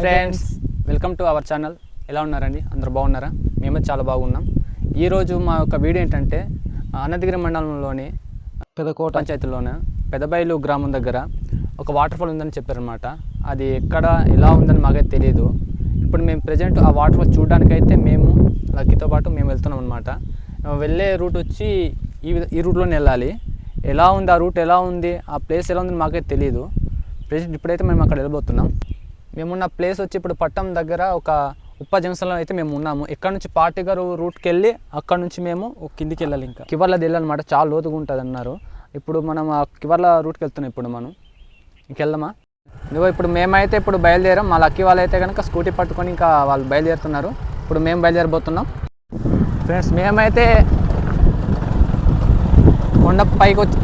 Friends welcome to our channel ఎలా ఉన్నారండి? అందరూ బాగున్నారా? మేమైతే చాలా బాగున్నాం. ఈరోజు మా యొక్క వీడియో ఏంటంటే అనంతగిరి మండలంలోని పెదకోట. పంచాయతీలోన పెదబైలు గ్రామం దగ్గర ఒక వాటర్ ఫాల్ ఉందని చెప్పారనమాట అది ఎక్కడ ఎలా ఉందని మాకైతే తెలియదు ఇప్పుడు మేము ప్రజెంట్ ఆ వాటర్ ఫాల్ చూడడానికైతే మేము లక్కీతో పాటు మేము వెళ్తున్నాం అనమాట వెళ్ళే రూట్ వచ్చి ఈ విధ- ఈ రూట్లోనే వెళ్ళాలి. ఎలా ఉంది? ఆ రూట్ ఎలా ఉంది? ఆ ప్లేస్ ఎలా ఉందని మాకైతే తెలియదు ప్రజెంట్ ఇప్పుడైతే మేము అక్కడ వెళ్ళబోతున్నాం. మేమున్న ప్లేస్ వచ్చి ఇప్పుడు పట్టం దగ్గర ఒక ఉప్ప జంక్షన్లో అయితే మేము ఉన్నాము. ఇక్కడ నుంచి పార్టీ గారు రూట్కి వెళ్ళి అక్కడ నుంచి మేము కిందికి వెళ్ళాలి ఇంకా. కివర్లది వెళ్ళాలన్నమాట చాలా లోతుగా ఉంటుంది అన్నారు. ఇప్పుడు మనం ఆ కివర్ల రూట్కి వెళ్తున్నాం ఇప్పుడు మనం. ఇంకెళ్దామా ఇదిగో ఇప్పుడు మేమైతే ఇప్పుడు బయలుదేరాం. మా లక్కీ వాళ్ళు అయితే కనుక స్కూటీ పట్టుకొని ఇంకా వాళ్ళు బయలుదేరుతున్నారు. ఇప్పుడు మేము బయలుదేరబోతున్నాం. ఫ్రెండ్స్ మేమైతే కొండ పైకి వచ్చి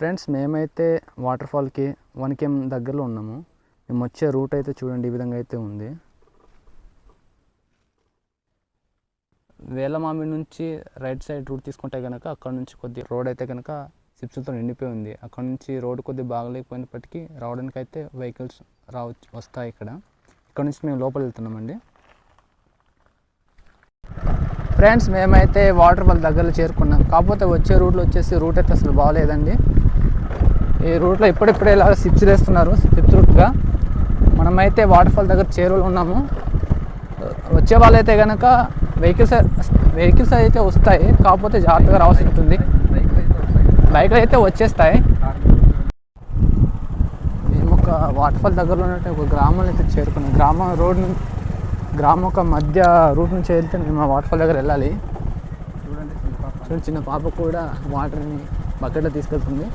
ఫ్రెండ్స్ మేమైతే వాటర్ ఫాల్కి వన్ కేమ్ దగ్గరలో ఉన్నాము. మేము వచ్చే రూట్ అయితే చూడండి ఈ విధంగా అయితే ఉంది. వేలమామి నుంచి రైట్ సైడ్ రూట్ తీసుకుంటే కనుక అక్కడ నుంచి కొద్ది రోడ్ అయితే కనుక సిప్స్తో నిండిపోయి ఉంది. అక్కడ నుంచి రోడ్ కొద్ది బాగలేకపోయినప్పటికీ రావడానికి అయితే వెహికల్స్ రావచ్చు వస్తాయి ఇక్కడ. ఇక్కడ నుంచి మేము లోపల వెళ్తున్నామండి. ఫ్రెండ్స్ మేమైతే వాటర్ ఫాల్ దగ్గరలో చేరుకున్నాం. కాకపోతే వచ్చే రూట్లో వచ్చేసి రూట్ అయితే అసలు బాగాలేదండి. ఈ రూట్లో ఇప్పుడిప్పుడే ఇలా సిప్స్ వేస్తున్నారు సిప్స్ రూట్గా. మనమైతే వాటర్ ఫాల్ దగ్గర చేరువలో ఉన్నాము. వచ్చే వాళ్ళైతే కనుక వెహికల్స్ వెహికల్స్ అయితే వస్తాయి కాకపోతే జాగ్రత్తగా రావాల్సి ఉంటుంది. బైక్లు అయితే వచ్చేస్తాయి. మేము ఒక వాటర్ ఫాల్ దగ్గరలో ఉన్నట్టు ఒక గ్రామం అయితే చేరుకున్నాం. గ్రామం రోడ్ గ్రామం ఒక మధ్య రూట్ నుంచి వెళ్తే మేము ఆ వాటర్ ఫాల్ దగ్గర వెళ్ళాలి. చూడండి చిన్న పాప కూడా వాటర్ని బకెట్లో తీసుకెళ్తుంది.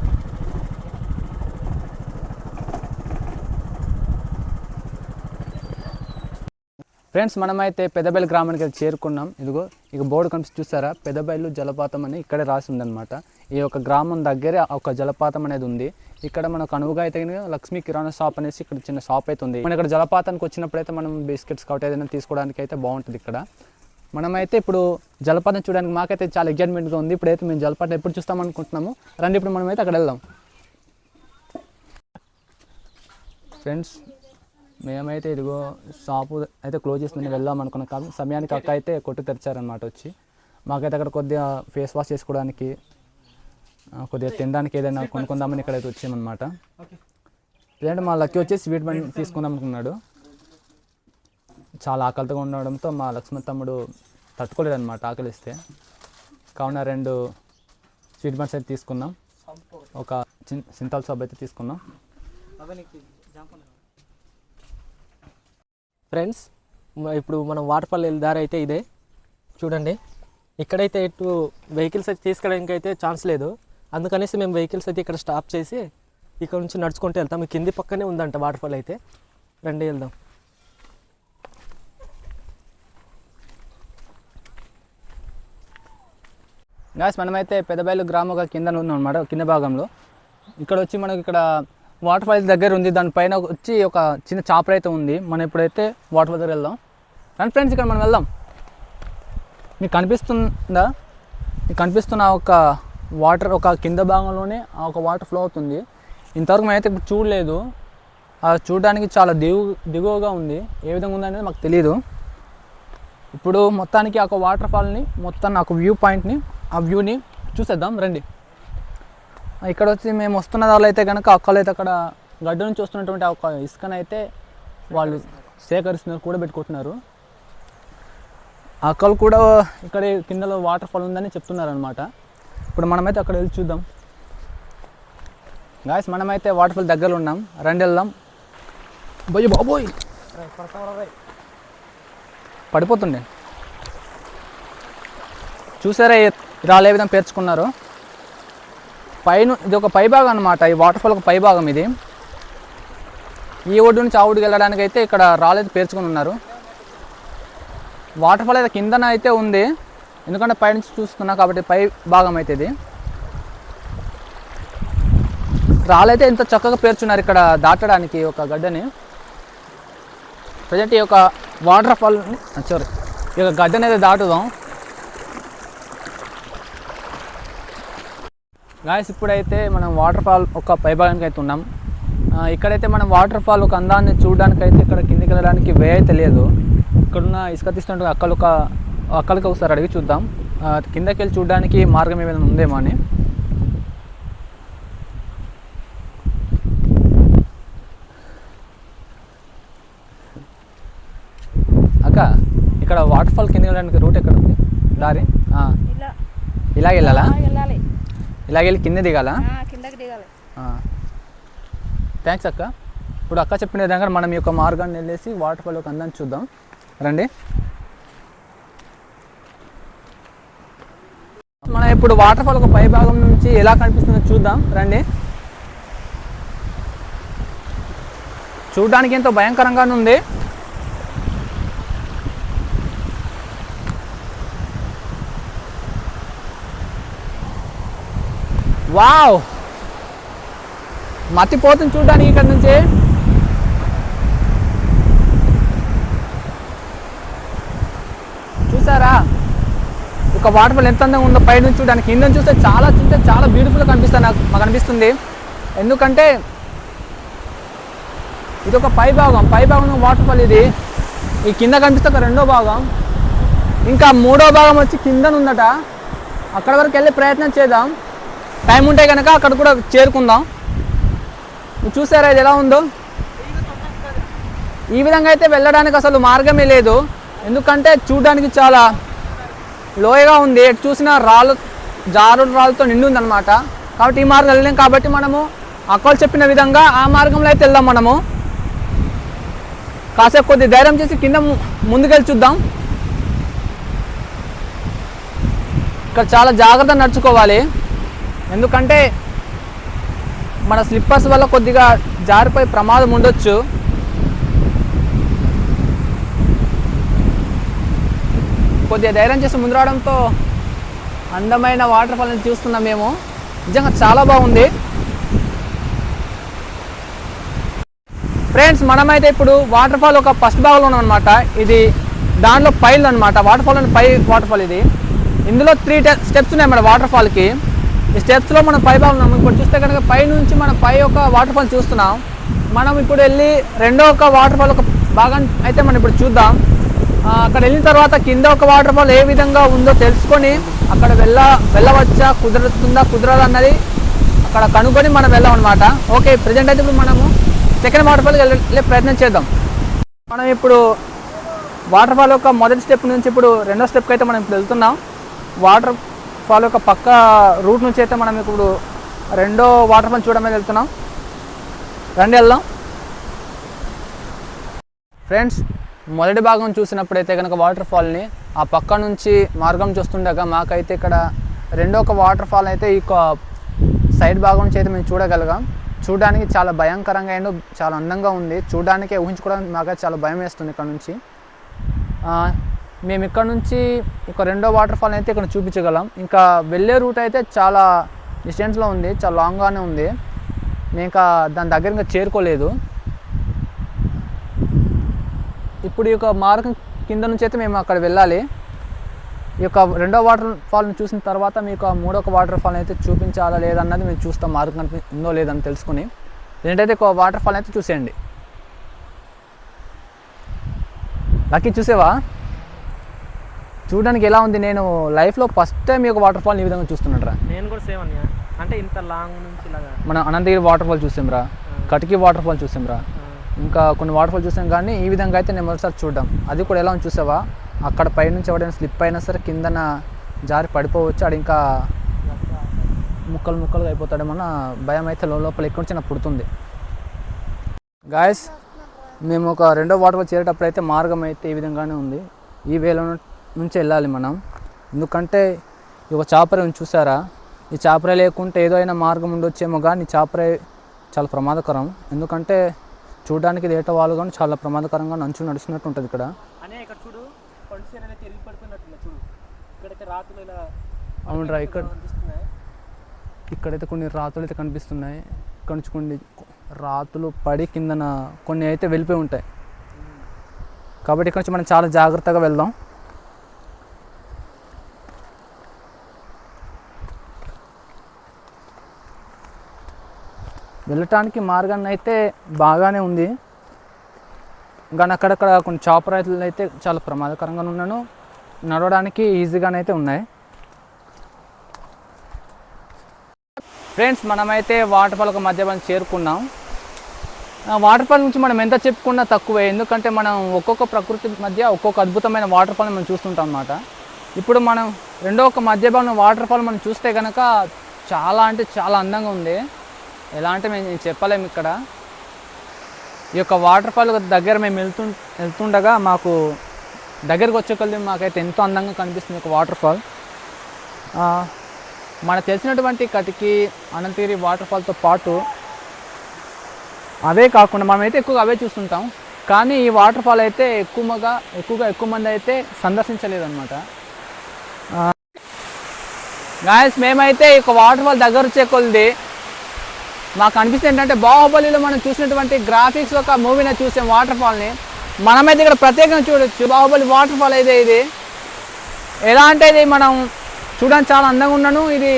ఫ్రెండ్స్ మనమైతే పెద్దబెల్లి గ్రామానికి వెళ్ళి చేరుకున్నాం. ఇదిగో ఇక బోర్డు కనిపి చూసారా? పెదబైలు జలపాతం అని ఇక్కడే రాసి ఉందన్నమాట. ఈ యొక్క గ్రామం దగ్గరే ఒక జలపాతం అనేది ఉంది. ఇక్కడ మనకు అనువుగా అయితే లక్ష్మీ కిరాణా షాప్ అనేసి ఇక్కడ చిన్న షాప్ అయితే ఉంది. మనం ఇక్కడ జలపాతానికి వచ్చినప్పుడు అయితే మనం బిస్కెట్స్ కాబట్టి ఏదైనా తీసుకోవడానికి అయితే బాగుంటుంది ఇక్కడ. మనమైతే ఇప్పుడు జలపాతం చూడడానికి మాకైతే చాలా ఎగ్జైట్మెంట్గా ఉంది. ఇప్పుడైతే మేము జలపాతం ఎప్పుడు చూస్తాం అనుకుంటున్నాము? రండి ఇప్పుడు మనమైతే అక్కడ వెళ్దాం ఫ్రెండ్స్ మేమైతే ఇదిగో షాపు అయితే క్లోజ్ చేసుకుని వెళ్దాం అనుకున్నాం. కానీ సమయానికి అక్క అయితే కొట్టు తెరిచారనమాట వచ్చి. మాకైతే అక్కడ కొద్దిగా ఫేస్ వాష్ చేసుకోవడానికి కొద్దిగా తినడానికి ఏదైనా కొనుక్కుందామని ఇక్కడైతే వచ్చామన్నమాట. లేదంటే మా లక్కీ వచ్చి స్వీట్ బండి తీసుకుందాం అనుకున్నాడు. చాలా ఆకలితో ఉండడంతో మా లక్ష్మణ్ తమ్ముడు తట్టుకోలేడు అనమాట ఆకలిస్తే. కావున రెండు స్వీట్ బండ్స్ అయితే తీసుకున్నాం. ఒక చిన్ సింతాల్ సబ్ అయితే తీసుకున్నాం. ఫ్రెండ్స్ ఇప్పుడు మనం వాటర్ ఫాల్ వెళ్ళే దారి అయితే ఇదే. చూడండి. ఇక్కడైతే ఇటు వెహికల్స్ అయితే తీసుకెళ్ళడానికి అయితే ఛాన్స్ లేదు. అందుకనేసి మేము వెహికల్స్ అయితే ఇక్కడ స్టాప్ చేసి ఇక్కడ నుంచి నడుచుకుంటూ వెళ్తాం. కింది పక్కనే ఉందంట వాటర్ ఫాల్ అయితే. రండి వెళ్దాం. గాస్ మనమైతే పెద్దబయలు గ్రామం కింద ఉన్నాం అనమాట కింద భాగంలో. ఇక్కడ వచ్చి మనకి ఇక్కడ వాటర్ ఫాల్స్ దగ్గర ఉంది దానిపైన వచ్చి ఒక చిన్న చాపర్ అయితే ఉంది. మనం ఇప్పుడైతే వాటర్ ఫాల్ దగ్గర వెళ్దాం. రండి ఫ్రెండ్స్ ఇక్కడ మనం వెళ్దాం. మీకు కనిపిస్తుందా? మీకు కనిపిస్తున్న ఒక వాటర్ ఒక కింద భాగంలోనే ఆ ఒక వాటర్ ఫ్లో అవుతుంది. ఇంతవరకు మేమైతే ఇప్పుడు చూడలేదు. అది చూడడానికి చాలా దిగు దిగువగా ఉంది. ఏ విధంగా ఉందనేది మాకు తెలియదు ఇప్పుడు మొత్తానికి ఆ ఒక వాటర్ ఫాల్ని మొత్తం నాకు వ్యూ పాయింట్ని ఆ వ్యూని చూసేద్దాం. రండి. ఇక్కడ వచ్చి మేము వస్తున్న దానిలో అయితే కనుక అక్కలు అయితే అక్కడ గడ్డ నుంచి వస్తున్నటువంటి ఒక ఇసుకనైతే వాళ్ళు సేకరిస్తున్నారు కూడా పెట్టుకుంటున్నారు అక్కలు కూడా ఇక్కడ కిందలో వాటర్ ఫాల్ ఉందని చెప్తున్నారు అనమాట ఇప్పుడు మనమైతే అక్కడ వెళ్ళి చూద్దాం. గాయస్ మనమైతే వాటర్ ఫాల్ దగ్గరలో ఉన్నాం. రండి వెళ్దాం. బోయ్ బాబోయ్! పడిపోతుండే. చూసారా రాలే విధంగా పేర్చుకున్నారు? పైన ఇది ఒక పైభాగం అనమాట ఈ వాటర్ఫాల్ ఒక పైభాగం ఇది. ఈ ఒడ్డు నుంచి ఆ ఒడ్డుకి వెళ్ళడానికి అయితే ఇక్కడ రాలేదు పేర్చుకుని ఉన్నారు. వాటర్ ఫాల్ అయితే కిందన అయితే ఉంది. ఎందుకంటే పైనుంచి చూస్తున్నా కాబట్టి పై భాగం అయితే ఇది. రాళ్ళైతే ఎంత చక్కగా పేర్చున్నారు ఇక్కడ దాటడానికి ఒక గడ్డని. ప్రజెంట్ ఈ యొక్క వాటర్ ఫాల్ సారీ ఈ యొక్క గడ్డని అయితే దాటుదాం. గాయస్ ఇప్పుడైతే మనం వాటర్ ఫాల్ ఒక పైభాగానికి అయితే ఉన్నాం ఇక్కడైతే మనం వాటర్ ఫాల్ ఒక అందాన్ని చూడడానికి అయితే ఇక్కడ కిందికి వెళ్ళడానికి వే అయితే లేదు. ఇక్కడున్న ఇసుక తీస్తుంటే అక్కలు ఒక అక్కలకి ఒకసారి అడిగి చూద్దాం. కిందకి వెళ్ళి చూడడానికి మార్గం ఏమైనా ఉందేమో అని. అక్క ఇక్కడ వాటర్ ఫాల్ కిందకి వెళ్ళడానికి రూట్ ఎక్కడ ఉంది దారి ఇలా. వెళ్ళాలా? ఆ, వెళ్ళాలి ఇలాగ వెళ్ళి కింద దిగాలా? కిందకి దిగాలి. థ్యాంక్స్ అక్క. ఇప్పుడు అక్క చెప్పిన విధంగా మనం ఈ యొక్క మార్గాన్ని వెళ్ళేసి వాటర్ ఫాల్ యొక్క అందాన్ని చూద్దాం. రండి. మనం ఇప్పుడు వాటర్ ఫాల్ ఒక పై భాగం నుంచి ఎలా కనిపిస్తుందో చూద్దాం. రండి. చూడడానికి ఎంతో భయంకరంగానే ఉంది. వావ్! మతిపోతుంది చూడడానికి ఇక్కడ నుంచి. చూసారా? ఒక వాటర్ ఫాల్ ఎంత అందంగా ఉందో పై నుంచి చూడడానికి. కింద చూస్తే చాలా చూస్తే చాలా బ్యూటిఫుల్గా కనిపిస్తుంది నాకు మాకు అనిపిస్తుంది. ఎందుకంటే ఇది ఒక పై భాగం. పై భాగం వాటర్ ఫాల్ ఇది. ఈ కింద కనిపిస్తే ఒక రెండో భాగం. ఇంకా మూడో భాగం వచ్చి కిందనుందట. ఉందట అక్కడ వరకు వెళ్ళే ప్రయత్నం చేద్దాం. టైం ఉంటే కనుక అక్కడ కూడా చేరుకుందాం. నువ్వు చూసారా ఇది ఎలా ఉందో? ఈ విధంగా అయితే వెళ్ళడానికి అసలు మార్గమే లేదు. ఎందుకంటే చూడడానికి చాలా లోయగా ఉంది. ఎటు చూసినా రాళ్ళు జారుడు రాళ్ళతో నిండి ఉందన్నమాట. కాబట్టి ఈ మార్గం వెళ్ళలేం. కాబట్టి మనము అక్కలు చెప్పిన విధంగా ఆ మార్గంలో అయితే వెళ్దాం మనము. కాసేపు కొద్ది ధైర్యం చేసి కింద ము- ముందుకెళ్ళి చూద్దాం. ఇక్కడ చాలా జాగ్రత్త నడుచుకోవాలి. ఎందుకంటే మన స్లిప్పర్స్ వల్ల కొద్దిగా జారిపోయే ప్రమాదం ఉండొచ్చు. కొద్దిగా ధైర్యం చేసి ముందు రావడంతో అందమైన వాటర్ ఫాల్ని చూస్తున్నాం మేము. నిజంగా చాలా బాగుంది. ఫ్రెండ్స్ మనమైతే ఇప్పుడు వాటర్ ఫాల్ ఒక ఫస్ట్ భాగంలో ఉన్నాం అనమాట ఇది దానిలో పైలు అనమాట వాటర్ ఫాల్ పై వాటర్ ఫాల్ ఇది. ఇందులో త్రీ స్టెప్స్ ఉన్నాయి మన వాటర్ ఫాల్కి ఈ స్టెప్స్లో మనం పై భాగం ఉన్నాం. ఇప్పుడు చూస్తే కనుక పై నుంచి మనం పై ఒక వాటర్ ఫాల్ చూస్తున్నాం. మనం ఇప్పుడు వెళ్ళి రెండో ఒక వాటర్ ఫాల్ ఒక భాగం అయితే మనం ఇప్పుడు చూద్దాం. అక్కడ వెళ్ళిన తర్వాత కింద ఒక వాటర్ ఫాల్ ఏ విధంగా ఉందో తెలుసుకొని అక్కడ వెళ్ళ వెళ్ళవచ్చా కుదురుతుందా కుదరదా అన్నది అక్కడ కనుక్కొని మనం వెళ్ళాం అనమాట ఓకే ప్రజెంట్ అయితే ఇప్పుడు మనము సెకండ్ వాటర్ ఫాల్కి వెళ్ళే ప్రయత్నం చేద్దాం. మనం ఇప్పుడు వాటర్ ఫాల్ యొక్క మొదటి స్టెప్ నుంచి ఇప్పుడు రెండో స్టెప్కి అయితే మనం ఇప్పుడు వెళ్తున్నాం. వాటర్ ఫాల్ యొక్క పక్క రూట్ నుంచి అయితే మనం ఇప్పుడు రెండో వాటర్ ఫాల్ చూడమని వెళ్తున్నాం. రండి వెళ్దాం. ఫ్రెండ్స్ మొదటి భాగం చూసినప్పుడైతే కనుక వాటర్ ఫాల్ని ఆ పక్క నుంచి మార్గం చూస్తుండగా మాకైతే ఇక్కడ రెండో ఒక వాటర్ ఫాల్ అయితే ఈ సైడ్ భాగం నుంచి అయితే మేము చూడగలిగాం. చూడడానికి చాలా భయంకరంగా అండ్ చాలా అందంగా ఉంది. చూడడానికే ఊహించుకోవడానికి మాకైతే చాలా భయం వేస్తుంది ఇక్కడ నుంచి. మేము ఇక్కడ నుంచి ఒక రెండో వాటర్ ఫాల్ అయితే ఇక్కడ చూపించగలం. ఇంకా వెళ్ళే రూట్ అయితే చాలా డిస్టెన్స్లో ఉంది చాలా లాంగ్గానే ఉంది. మేము ఇంకా దాని దగ్గర ఇంకా చేరుకోలేదు. ఇప్పుడు ఈ యొక్క మార్గం కింద నుంచి అయితే మేము అక్కడ వెళ్ళాలి. ఈ యొక్క రెండో వాటర్ ఫాల్ని చూసిన తర్వాత మీకు ఆ మూడో వాటర్ ఫాల్ అయితే చూపించాలా లేదన్నది మేము చూస్తాం. మార్గం కనిపి ఉందో లేదని తెలుసుకుని. రెండైతే ఒక వాటర్ ఫాల్ అయితే చూసేయండి. లక్కీ చూసేవా? చూడడానికి ఎలా ఉంది? నేను లైఫ్లో ఫస్ట్ టైం ఈ యొక్క వాటర్ ఫాల్ ఈ విధంగా చూస్తున్నాడు రా నేను కూడా సేమ్ అన్నయ్య. అంటే ఇంత లాంగ్ నుంచి ఇలాగా. మనం అనంతగిరి వాటర్ ఫాల్ చూసాం రా. కటికి వాటర్ ఫాల్ చూసాం రా. ఇంకా కొన్ని వాటర్ ఫాల్ చూసాం కానీ ఈ విధంగా అయితే నేను మొదటిసారి చూడడం. అది కూడా ఎలా ఉంది చూసావా? అక్కడ పైనుంచి ఎవడైనా స్లిప్ అయినా సరే కిందన జారి పడిపోవచ్చు. ఆడ ఇంకా ముక్కలు ముక్కలుగా అయిపోతాడేమన్న భయం అయితే లోపల ఎక్కడి నుంచి నాకు పుడుతుంది. గాయస్ మేము ఒక రెండో వాటర్ ఫాల్ చేరేటప్పుడు అయితే మార్గం అయితే ఈ విధంగానే ఉంది. ఈ వేలో నుంచి వెళ్ళాలి మనం. ఎందుకంటే ఈ ఒక చాపరే చూసారా? ఈ చాపరే లేకుంటే ఏదో అయినా మార్గం ఉండొచ్చేమో కానీ ఈ చాపరే చాలా ప్రమాదకరం. ఎందుకంటే చూడడానికి ఏటో వాళ్ళు కానీ చాలా ప్రమాదకరంగా నంచు నడుస్తున్నట్టు ఉంటుంది ఇక్కడ. అవునరా ఇక్కడ కనిపిస్తున్నాయి. ఇక్కడైతే కొన్ని రాతులు అయితే కనిపిస్తున్నాయి. ఇక్కడ నుంచి కొన్ని రాతులు పడి కిందన కొన్ని అయితే వెళ్ళిపోయి ఉంటాయి. కాబట్టి ఇక్కడ నుంచి మనం చాలా జాగ్రత్తగా వెళ్దాం. వెళ్ళటానికి మార్గాన్ని అయితే బాగానే ఉంది. కానీ అక్కడక్కడ కొన్ని చాప రైతులు అయితే చాలా ప్రమాదకరంగా ఉన్నాను. నడవడానికి ఈజీగానే అయితే ఉన్నాయి. ఫ్రెండ్స్ మనమైతే వాటర్ ఫాల్ మధ్య మనం చేరుకున్నాం. ఆ వాటర్ ఫాల్ నుంచి మనం ఎంత చెప్పుకున్నా తక్కువే. ఎందుకంటే మనం ఒక్కొక్క ప్రకృతి మధ్య ఒక్కొక్క అద్భుతమైన వాటర్ ఫాల్ మనం చూస్తుంటాం అన్నమాట. ఇప్పుడు మనం రెండో ఒక మధ్య భాగం వాటర్ ఫాల్ మనం చూస్తే కనుక చాలా అంటే చాలా అందంగా ఉంది. ఎలా అంటే మేము చెప్పలేము ఇక్కడ. ఈ యొక్క వాటర్ ఫాల్ దగ్గర మేము వెళ్తు వెళ్తుండగా మాకు దగ్గరకు వచ్చే కొద్ది మాకైతే ఎంతో అందంగా కనిపిస్తుంది ఒక వాటర్ ఫాల్ మనకు తెలిసినటువంటి కటికి అనంతగిరి వాటర్ ఫాల్తో పాటు అవే కాకుండా మనమైతే ఎక్కువగా అవే చూస్తుంటాం. కానీ ఈ వాటర్ ఫాల్ అయితే ఎక్కువగా ఎక్కువగా ఎక్కువ మంది అయితే సందర్శించలేదన్నమాట. గాయస్ మేమైతే ఈ వాటర్ ఫాల్ దగ్గర వచ్చే కొద్ది మాకు అనిపిస్తుంది ఏంటంటే బాహుబలిలో మనం చూసినటువంటి గ్రాఫిక్స్ ఒక మూవీని చూసాం వాటర్ ఫాల్ని మనమైతే ఇక్కడ ప్రత్యేకంగా చూడొచ్చు. బాహుబలి వాటర్ ఫాల్ అయితే ఇది ఎలా అంటే ఇది మనం చూడడానికి చాలా అందంగా ఉన్నాను. ఇది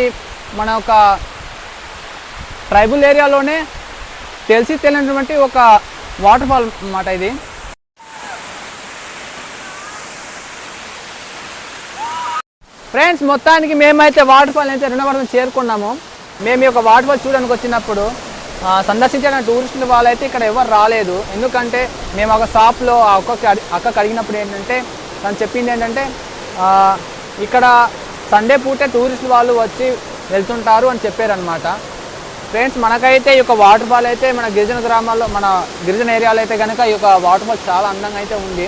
మన ఒక ట్రైబల్ ఏరియాలోనే తెలిసి తెలియనటువంటి ఒక వాటర్ ఫాల్ అన్నమాట ఇది. ఫ్రెండ్స్ మొత్తానికి మేమైతే వాటర్ ఫాల్ అయితే రెండవ వరకు చేరుకున్నాము. మేము ఈ యొక్క వాటర్ ఫాల్ చూడడానికి వచ్చినప్పుడు ఆ, సందర్శించిన టూరిస్టులు వాళ్ళైతే ఇక్కడ ఎవరు రాలేదు. ఎందుకంటే మేము ఒక షాప్లో ఆ అక్కకి అక్కకి అడిగినప్పుడు ఏంటంటే తను చెప్పింది ఏంటంటే ఇక్కడ సండే పూటే టూరిస్టులు వాళ్ళు వచ్చి వెళ్తుంటారు అని చెప్పారనమాట ఫ్రెండ్స్ మనకైతే ఈ యొక్క వాటర్ ఫాల్ అయితే మన గిరిజన గ్రామాల్లో మన గిరిజన ఏరియాలో అయితే కనుక ఈ యొక్క వాటర్ ఫాల్ చాలా అందంగా అయితే ఉంది.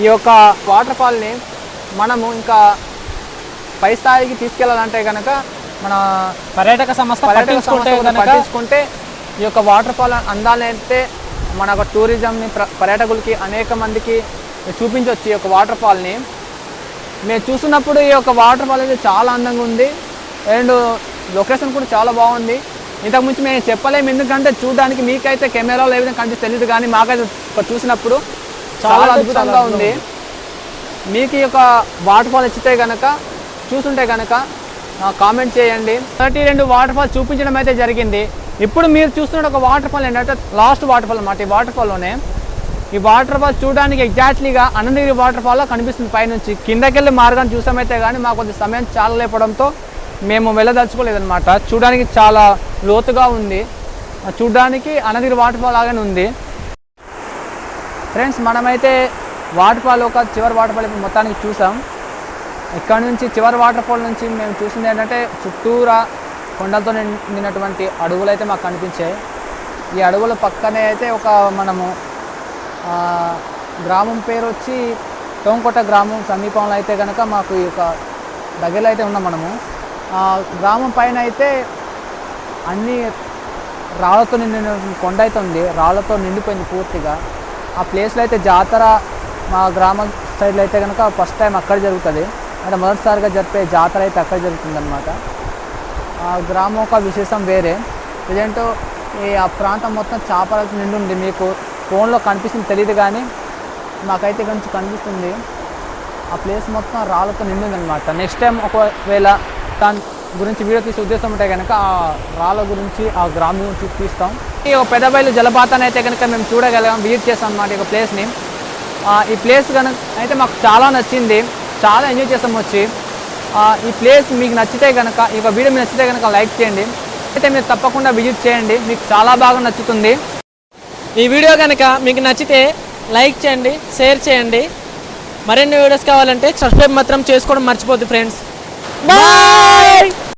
ఈ యొక్క వాటర్ ఫాల్ని మనము ఇంకా పై స్థాయికి తీసుకెళ్ళాలంటే కనుక మన పర్యాటక సంస్థ పర్యాటక పట్టించుకుంటే ఈ యొక్క వాటర్ ఫాల్ అందాలని అయితే మన యొక్క టూరిజంని ప్ర- పర్యాటకులకి అనేక మందికి చూపించవచ్చు ఈ యొక్క వాటర్ ఫాల్ని మేము చూస్తున్నప్పుడు ఈ యొక్క వాటర్ ఫాల్ అయితే చాలా అందంగా ఉంది. అండ్ లొకేషన్ కూడా చాలా బాగుంది. ఇంతకు ముందు మేము చెప్పలేము. ఎందుకంటే చూడడానికి మీకైతే కెమెరాలో ఏ విధంగా కనిపిస్తే తెలియదు కానీ మాకైతే చూసినప్పుడు చాలా అద్భుతంగా ఉంది. మీకు ఈ యొక్క వాటర్ ఫాల్ నచ్చితే కనుక చూస్తుంటే కనుక కామెంట్ చేయండి. థర్టీ రెండు వాటర్ ఫాల్ చూపించడం అయితే జరిగింది. ఇప్పుడు మీరు చూస్తున్న ఒక వాటర్ ఫాల్ ఏంటంటే లాస్ట్ వాటర్ ఫాల్ అన్నమాట. ఈ వాటర్ ఫాల్లోనే ఈ వాటర్ ఫాల్ చూడడానికి ఎగ్జాక్ట్లీగా అనంతగిరి వాటర్ ఫాల్లో కనిపిస్తుంది. పైనుంచి కిందకెళ్ళి మార్గాన్ని చూసామైతే కానీ మాకు కొంచెం సమయం చాలా లేపడంతో మేము వెళ్ళదలుచుకోలేదన్నమాట. చూడడానికి చాలా లోతుగా ఉంది. చూడడానికి అనంతగిరి వాటర్ ఫాల్ లాగానే ఉంది. ఫ్రెండ్స్ మనమైతే వాటర్ ఫాల్ ఒక చివరి వాటర్ ఫాల్ మొత్తానికి చూసాం. ఇక్కడ నుంచి చివరి వాటర్ ఫాల్ నుంచి మేము చూసింది ఏంటంటే చుట్టూరా కొండలతో నిండినటువంటి అడవులు అయితే మాకు కనిపించాయి. ఈ అడవుల పక్కనే అయితే ఒక మనము గ్రామం పేరు వచ్చి టోంకొట్ట గ్రామం సమీపంలో అయితే కనుక మాకు ఈ యొక్క దగ్గరలో అయితే ఉన్నాం మనము. గ్రామం పైన అయితే అన్ని రాళ్ళతో నిండిన కొండ అయితే ఉంది. రాళ్ళతో నిండిపోయింది పూర్తిగా. ఆ ప్లేస్లో అయితే జాతర మా గ్రామం సైడ్లో అయితే కనుక ఫస్ట్ టైం అక్కడ జరుగుతుంది. అంటే మొదటిసారిగా జరిపే జాతర అయితే అక్కడ జరుగుతుందన్నమాట. ఆ గ్రామం ఒక విశేషం వేరే. ఇదేంటో ఈ ఆ ప్రాంతం మొత్తం చేపలతో నిండు ఉంది. మీకు ఫోన్లో కనిపిస్తుంది తెలియదు కానీ మాకైతే కొంచెం కనిపిస్తుంది. ఆ ప్లేస్ మొత్తం రాళ్ళతో నిండిందనమాట నెక్స్ట్ టైం ఒకవేళ దాని గురించి వీడియో తీసే ఉద్దేశం ఉంటే కనుక ఆ రాళ్ళ గురించి ఆ గ్రామం గురించి తీస్తాం. ఈ ఒక పెద్దబయలు జలపాతాన్ని అయితే కనుక మేము చూడగలిగాం విజిట్ చేస్తాం అనమాట ఈ ప్లేస్ని ఈ ప్లేస్ కనుక అయితే మాకు చాలా నచ్చింది. చాలా ఎంజాయ్ చేస్తాం వచ్చి. ఈ ప్లేస్ మీకు నచ్చితే కనుక ఈ యొక్క వీడియో మీకు నచ్చితే కనుక లైక్ చేయండి. అయితే మీరు తప్పకుండా విజిట్ చేయండి. మీకు చాలా బాగా నచ్చుతుంది. ఈ వీడియో కనుక మీకు నచ్చితే లైక్ చేయండి షేర్ చేయండి. మరిన్ని వీడియోస్ కావాలంటే సబ్స్క్రైబ్ మాత్రం చేసుకోవడం మర్చిపోద్దు ఫ్రెండ్స్ బాయ్